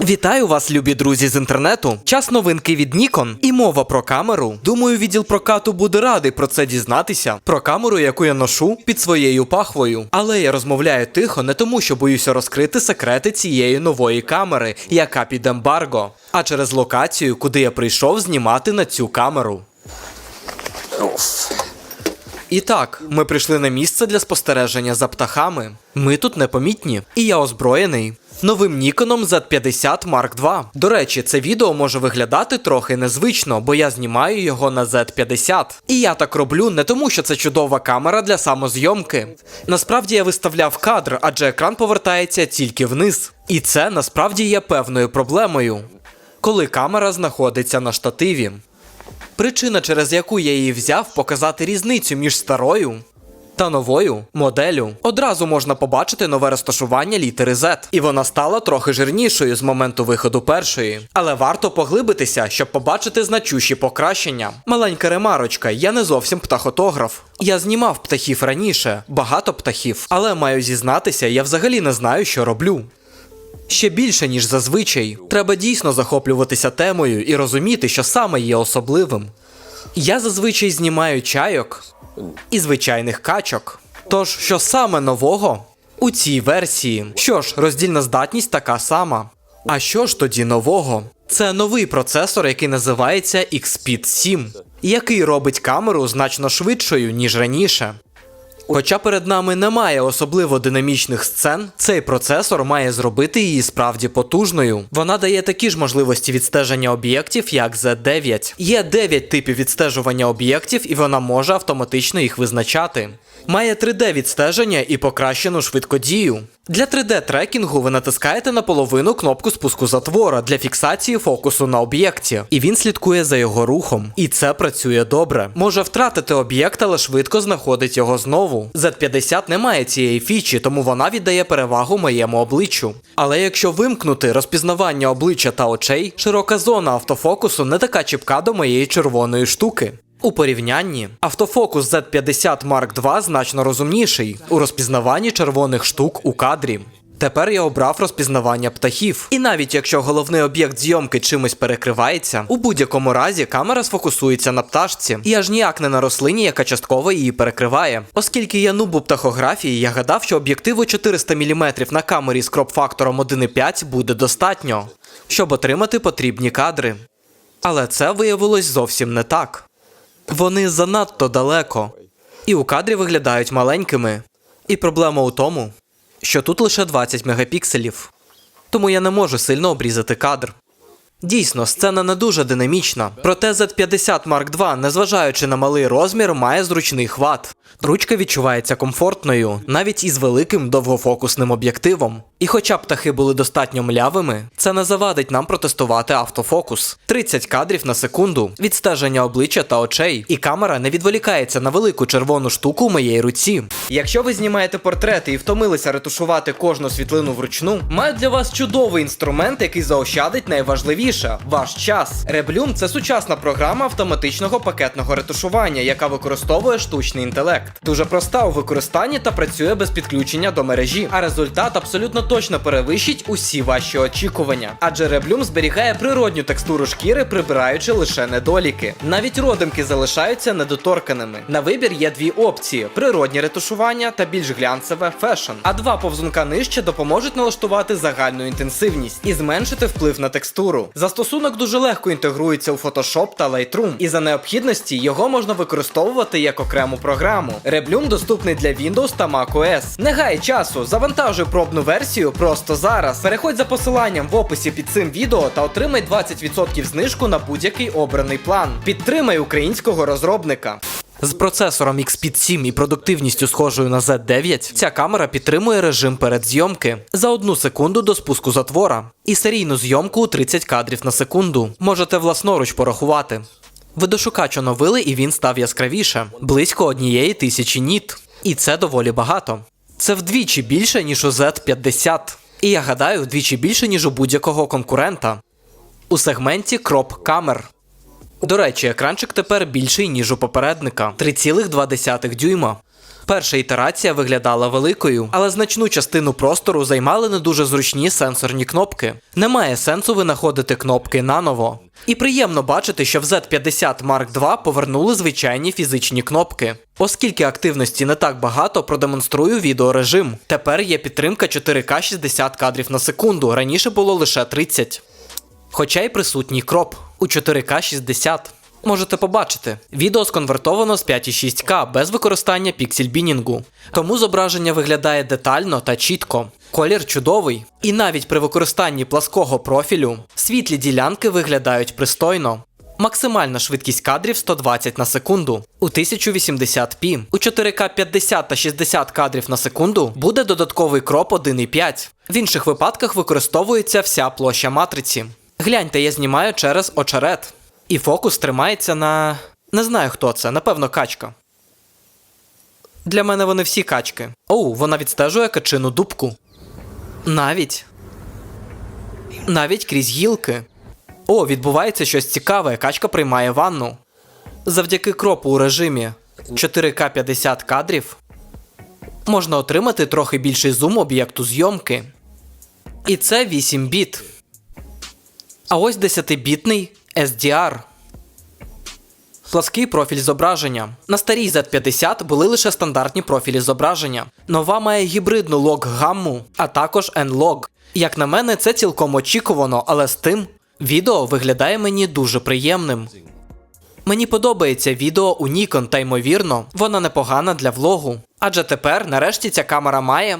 Вітаю вас, любі друзі з інтернету. Час новинки від Nikon і мова про камеру. Думаю, відділ прокату буде радий про це дізнатися. Про камеру, яку я ношу під своєю пахвою. Але я розмовляю тихо не тому, що боюся розкрити секрети цієї нової камери, яка під ембарго, а через локацію, куди я прийшов знімати на цю камеру. І так, ми прийшли на місце для спостереження за птахами. Ми тут непомітні, і я озброєний. Новим Ніконом Z50 Mark II. До речі, це відео може виглядати трохи незвично, бо я знімаю його на Z50. І я так роблю не тому, що це чудова камера для самозйомки. Насправді я виставляв кадр, адже екран повертається тільки вниз. І це насправді є певною проблемою, коли камера знаходиться на штативі. Причина, через яку я її взяв, показати різницю між старою та новою моделлю. Одразу можна побачити нове розташування літери Z, і вона стала трохи жирнішою з моменту виходу першої. Але варто поглибитися, щоб побачити значущі покращення. Маленька ремарочка, я не зовсім птахотограф. Я знімав птахів раніше, багато птахів, але маю зізнатися, я взагалі не знаю, що роблю. Ще більше, ніж зазвичай. Треба дійсно захоплюватися темою і розуміти, що саме є особливим. Я зазвичай знімаю чайок і звичайних качок. Тож, що саме нового у цій версії? Що ж, роздільна здатність така сама. А що ж тоді нового? Це новий процесор, який називається XPIT 7, який робить камеру значно швидшою, ніж раніше. Хоча перед нами немає особливо динамічних сцен, цей процесор має зробити її справді потужною. Вона дає такі ж можливості відстеження об'єктів, як Z9. Є 9 типів відстежування об'єктів, і вона може автоматично їх визначати. Має 3D відстеження і покращену швидкодію. Для 3D трекінгу ви натискаєте на половину кнопку спуску затвора для фіксації фокусу на об'єкті, і він слідкує за його рухом. І це працює добре. Може втратити об'єкт, але швидко знаходить його знову. Z50 не має цієї фічі, тому вона віддає перевагу моєму обличчю. Але якщо вимкнути розпізнавання обличчя та очей, широка зона автофокусу не така чіпка до моєї червоної штуки. У порівнянні автофокус Z50 Mark II значно розумніший у розпізнаванні червоних штук у кадрі. Тепер я обрав розпізнавання птахів. І навіть якщо головний об'єкт зйомки чимось перекривається, у будь-якому разі камера сфокусується на пташці, і аж ніяк не на рослині, яка частково її перекриває. Оскільки я нубу птахографії, я гадав, що об'єктиву 400 мм на камері з кроп-фактором 1,5 буде достатньо, щоб отримати потрібні кадри. Але це виявилось зовсім не так. Вони занадто далеко, і у кадрі виглядають маленькими. І проблема у тому, що тут лише 20 мегапікселів. Тому я не можу сильно обрізати кадр. Дійсно, сцена не дуже динамічна, проте Z50 Mark II, незважаючи на малий розмір, має зручний хват. Ручка відчувається комфортною, навіть із великим довгофокусним об'єктивом. І хоча птахи були достатньо млявими, це не завадить нам протестувати автофокус. 30 кадрів на секунду, відстеження обличчя та очей, і камера не відволікається на велику червону штуку у моєї руці. Якщо ви знімаєте портрети і втомилися ретушувати кожну світлину вручну, маю для вас чудовий інструмент, який заощадить найважливіше ваш час. Реблюм це сучасна програма автоматичного пакетного ретушування, яка використовує штучний інтелект. Дуже проста у використанні та працює без підключення до мережі, а результат абсолютно точно перевищить усі ваші очікування. Адже Реблюм зберігає природню текстуру шкіри, прибираючи лише недоліки. Навіть родимки залишаються недоторканими. На вибір є дві опції: природнє ретушування та більш глянцеве фешн. А два повзунка нижче допоможуть налаштувати загальну інтенсивність і зменшити вплив на текстуру. Застосунок дуже легко інтегрується у Photoshop та Lightroom, і за необхідності його можна використовувати як окрему програму. Реблюм доступний для Windows та macOS. Не гай часу, завантажуй пробну версію просто зараз. Переходь за посиланням в описі під цим відео та отримай 20% знижку на будь-який обраний план. Підтримай українського розробника. З процесором XPID 7 і продуктивністю схожою на Z9, ця камера підтримує режим передзйомки за одну секунду до спуску затвора і серійну зйомку у 30 кадрів на секунду. Можете власноруч порахувати. Видошукач оновили і він став яскравіше близько однієї тисячі ніт. І це доволі багато. Це вдвічі більше, ніж у Z50. І я гадаю, вдвічі більше, ніж у будь-якого конкурента. У сегменті кроп камер. До речі, екранчик тепер більший, ніж у попередника 3,2 дюйма. Перша ітерація виглядала великою, але значну частину простору займали не дуже зручні сенсорні кнопки. Немає сенсу винаходити кнопки наново. І приємно бачити, що в Z50 Mark II повернули звичайні фізичні кнопки. Оскільки активності не так багато, продемонструю відеорежим. Тепер є підтримка 4К 60 кадрів на секунду, раніше було лише 30. Хоча й присутній кроп у 4К 60. Можете побачити, відео сконвертовано з 5,6К без використання піксель-бінінгу. Тому зображення виглядає детально та чітко. Колір чудовий. І навіть при використанні плаского профілю світлі ділянки виглядають пристойно. Максимальна швидкість кадрів 120 на секунду. У 1080p. У 4К 50 та 60 кадрів на секунду буде додатковий кроп 1.5. В інших випадках використовується вся площа матриці. Гляньте, я знімаю через очерет. І фокус тримається на. Не знаю хто це, напевно, качка. Для мене вони всі качки. Оу, вона відстежує качину дубку. Навіть. Навіть крізь гілки. О, відбувається щось цікаве. Качка приймає ванну. Завдяки кропу у режимі 4К 50 кадрів можна отримати трохи більший зум об'єкту зйомки. І це 8 біт. А ось 10-бітний SDR. Плаский профіль зображення. На старій Z50 були лише стандартні профілі зображення. Нова має гібридну лог-гамму, а також N-Log. Як на мене, це цілком очікувано, але з тим відео виглядає мені дуже приємним. Мені подобається відео у Nikon, та ймовірно, вона непогана для влогу. Адже тепер, нарешті, ця камера має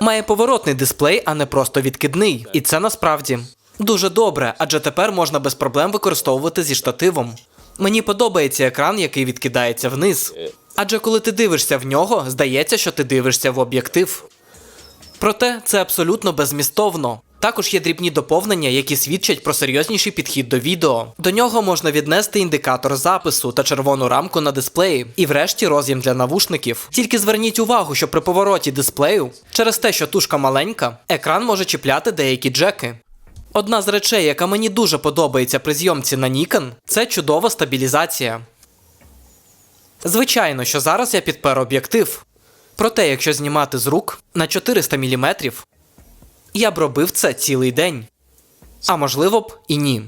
має поворотний дисплей, а не просто відкидний. І це насправді дуже добре, адже тепер можна без проблем використовувати зі штативом. Мені подобається екран, який відкидається вниз. Адже коли ти дивишся в нього, здається, що ти дивишся в об'єктив. Проте це абсолютно безмістовно. Також є дрібні доповнення, які свідчать про серйозніший підхід до відео. До нього можна віднести індикатор запису та червону рамку на дисплеї, і врешті роз'єм для навушників. Тільки зверніть увагу, що при повороті дисплею, через те, що тушка маленька, екран може чіпляти деякі джеки. Одна з речей, яка мені дуже подобається при зйомці на Nikon, це чудова стабілізація. Звичайно, що зараз я підпер об'єктив. Проте, якщо знімати з рук на 400 мм, я б робив це цілий день. А можливо б і ні.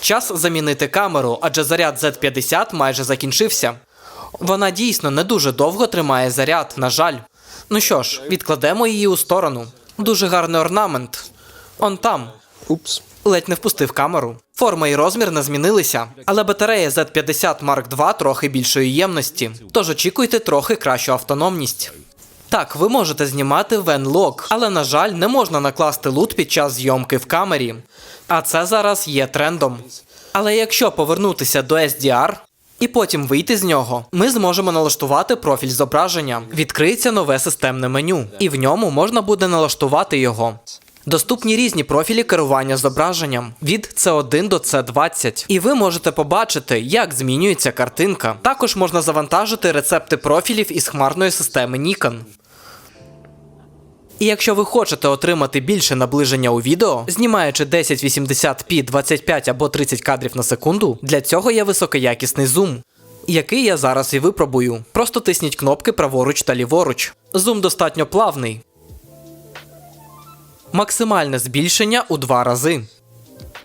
Час замінити камеру, адже заряд Z50 майже закінчився. Вона дійсно не дуже довго тримає заряд, на жаль. Ну що ж, відкладемо її у сторону. Дуже гарний орнамент. Он там. Упс. Ледь не впустив камеру. Форма і розмір не змінилися, але батарея Z50 Mark II трохи більшої ємності, тож очікуйте трохи кращу автономність. Так, ви можете знімати в N-Log, але на жаль, не можна накласти лут під час зйомки в камері. А це зараз є трендом. Але якщо повернутися до SDR і потім вийти з нього, ми зможемо налаштувати профіль зображення. Відкриється нове системне меню, і в ньому можна буде налаштувати його. Доступні різні профілі керування зображенням від C1 до C20. І ви можете побачити, як змінюється картинка. Також можна завантажити рецепти профілів із хмарної системи Nikon. І якщо ви хочете отримати більше наближення у відео, знімаючи 1080p 25 або 30 кадрів на секунду, для цього є високоякісний зум. Який я зараз і випробую. Просто тисніть кнопки праворуч та ліворуч. Зум достатньо плавний, Максимальне збільшення у два рази.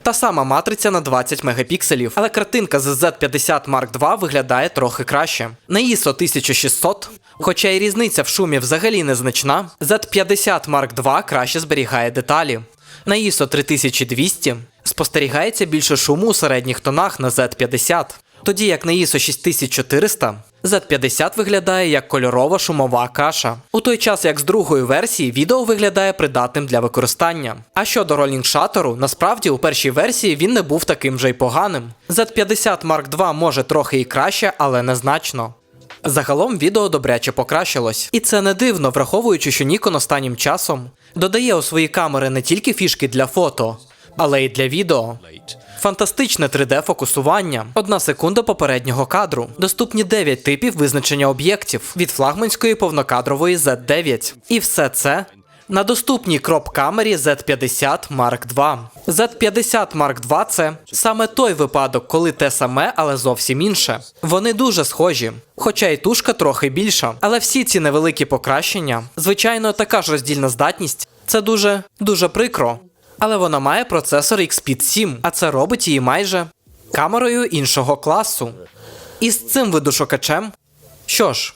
Та сама матриця на 20 мегапікселів, але картинка з Z50 Mark II виглядає трохи краще. На ISO 1600, хоча й різниця в шумі взагалі незначна, Z50 Mark II краще зберігає деталі. На ISO 3200 спостерігається більше шуму у середніх тонах на Z50, тоді як на ISO 6400 Z50 виглядає як кольорова шумова каша. У той час як з другої версії відео виглядає придатним для використання. А щодо ролінг шатору, насправді у першій версії він не був таким же й поганим. Z50 Mark II може трохи і краще, але незначно. Загалом відео добряче покращилось, і це не дивно, враховуючи, що Nikon останнім часом додає у свої камери не тільки фішки для фото, але й для відео. Фантастичне 3D-фокусування, одна секунда попереднього кадру, доступні 9 типів визначення об'єктів від флагманської повнокадрової Z9. І все це на доступній кроп-камері Z50 Mark II. Z50 Mark II – це саме той випадок, коли те саме, але зовсім інше. Вони дуже схожі, хоча і тушка трохи більша. Але всі ці невеликі покращення, звичайно, така ж роздільна здатність. Це дуже дуже прикро. Але вона має процесор XP 7, а це робить її майже камерою іншого класу. І з цим видушокачем що ж,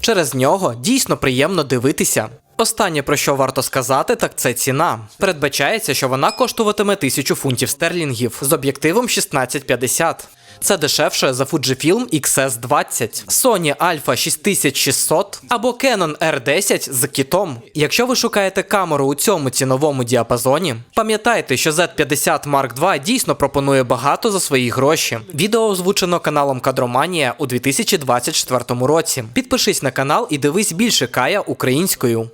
через нього дійсно приємно дивитися. Останнє про що варто сказати, так це ціна. Передбачається, що вона коштуватиме 1000 фунтів стерлінгів з об'єктивом 1650. Це дешевше за Fujifilm XS20, Sony Alpha 6600 або Canon R10 з кітом. Якщо ви шукаєте камеру у цьому ціновому діапазоні, пам'ятайте, що Z50 Mark II дійсно пропонує багато за свої гроші. Відео озвучено каналом Кадроманія у 2024 році. Підпишись на канал і дивись більше кая українською.